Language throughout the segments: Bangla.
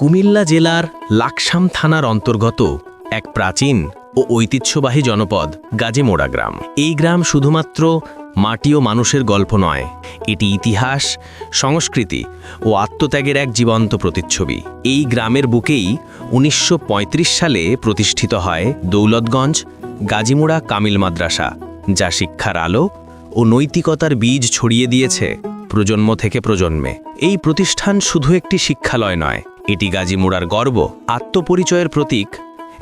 কুমিল্লা জেলার লাকসাম থানার অন্তর্গত এক প্রাচীন ও ঐতিহ্যবাহী জনপদ গাজীমোড়া গ্রাম। এই গ্রাম শুধুমাত্র মাটি ও মানুষের গল্প নয়, এটি ইতিহাস, সংস্কৃতি ও আত্মত্যাগের এক জীবন্ত প্রতিচ্ছবি। এই গ্রামের বুকেই উনিশশো পঁয়ত্রিশ সালে প্রতিষ্ঠিত হয় দৌলতগঞ্জ গাজীমোড়া কামিল মাদ্রাসা, যা শিক্ষার আলো ও নৈতিকতার বীজ ছড়িয়ে দিয়েছে প্রজন্ম থেকে প্রজন্মে। এই প্রতিষ্ঠান শুধু একটি শিক্ষালয় নয় এটি গাজীমুড়ার গর্ব, আত্মপরিচয়ের প্রতীক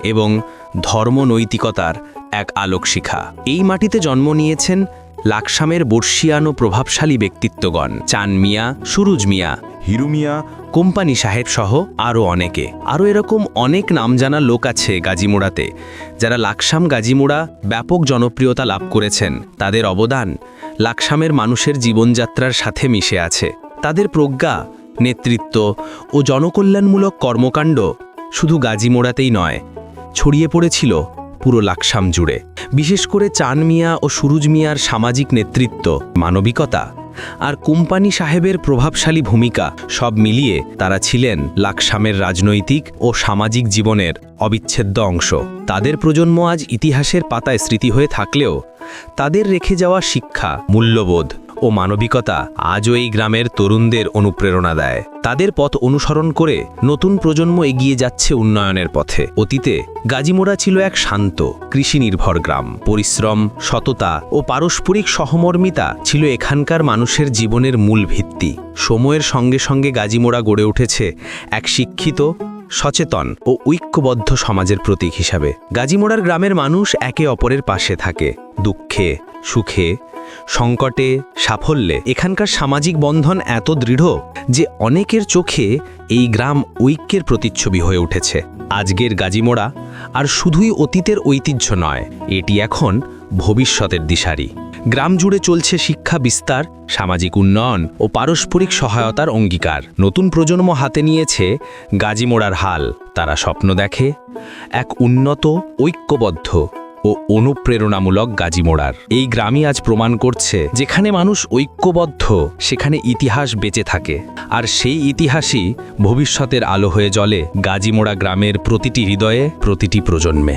এবং ধর্মনৈতিকতার এক আলোকশিখা। এই মাটিতে জন্ম নিয়েছেন লাকসামের বর্ষিয়ান প্রভাবশালী ব্যক্তিত্বগণ চান মিয়া, সুরুজ মিয়া, হিরু মিয়া, কোম্পানি সাহেব সহ আরও অনেকে। আরও এরকম অনেক নাম জানা লোক আছে গাজীমুড়াতে যারা লাকসাম গাজীমুড়া ব্যাপক জনপ্রিয়তা লাভ করেছেন। তাদের অবদান লাকসামের মানুষের জীবনযাত্রার সাথে মিশে আছে। তাদের প্রজ্ঞা নেতৃত্ব ও জনকল্যাণমূলক কর্মকাণ্ড শুধু গাজী মোড়াতেই নয়, ছড়িয়ে পড়েছিল পুরো লাকসাম জুড়ে। বিশেষ করে চান মিয়া ও সুরুজ মিয়ার সামাজিক নেতৃত্ব, মানবিকতা আর কোম্পানি সাহেবের প্রভাবশালী ভূমিকা সব মিলিয়ে তারা ছিলেন লাকসামের রাজনৈতিক ও সামাজিক জীবনের অবিচ্ছেদ্য অংশ। তাদের প্রজন্ম আজ ইতিহাসের পাতায় স্মৃতি হয়ে থাকলেও তাদের রেখে যাওয়া শিক্ষা, মূল্যবোধ ও মানবিকতা আজও এই গ্রামের তরুণদের অনুপ্রেরণা দেয়। তাদের পথ অনুসরণ করে নতুন প্রজন্ম এগিয়ে যাচ্ছে উন্নয়নের পথে। অতীতে গাজীমোড়া ছিল এক শান্ত কৃষি নির্ভর গ্রাম। পরিশ্রম, সততা ও পারস্পরিক সহমর্মিতা ছিল এখানকার মানুষের জীবনের মূল ভিত্তি। সময়ের সঙ্গে সঙ্গে গাজীমোড়া গড়ে উঠেছে এক শিক্ষিত সচেতন ও ঐক্যবদ্ধ সমাজের প্রতীক হিসাবে গাজীমোড়ার গ্রামের মানুষ একে অপরের পাশে থাকে। দুঃখে, সুখে, সংকটে, সাফল্যে এখানকার সামাজিক বন্ধন এত দৃঢ় যে অনেকের চোখে এই গ্রাম ঐক্যের প্রতিচ্ছবি হয়ে উঠেছে। আজকের গাজীমোড়া আর শুধুই অতীতের ঐতিহ্য নয়, এটি এখন ভবিষ্যতের দিশারি। গ্রাম জুড়ে চলছে শিক্ষা বিস্তার, সামাজিক উন্নয়ন ও পারস্পরিক সহায়তার অঙ্গীকার। নতুন প্রজন্ম হাতে নিয়েছে গাজীমোড়ার হাল। তারা স্বপ্ন দেখে এক উন্নত, ঐক্যবদ্ধ ও অনুপ্রেরণামূলক গাজীমোড়ার। এই গ্রামই আজ প্রমাণ করছে যেখানে মানুষ ঐক্যবদ্ধ, সেখানে ইতিহাস বেঁচে থাকে। আর সেই ইতিহাসই ভবিষ্যতের আলো হয়ে জ্বলে গাজীমোড়া গ্রামের প্রতিটি হৃদয়ে, প্রতিটি প্রজন্মে।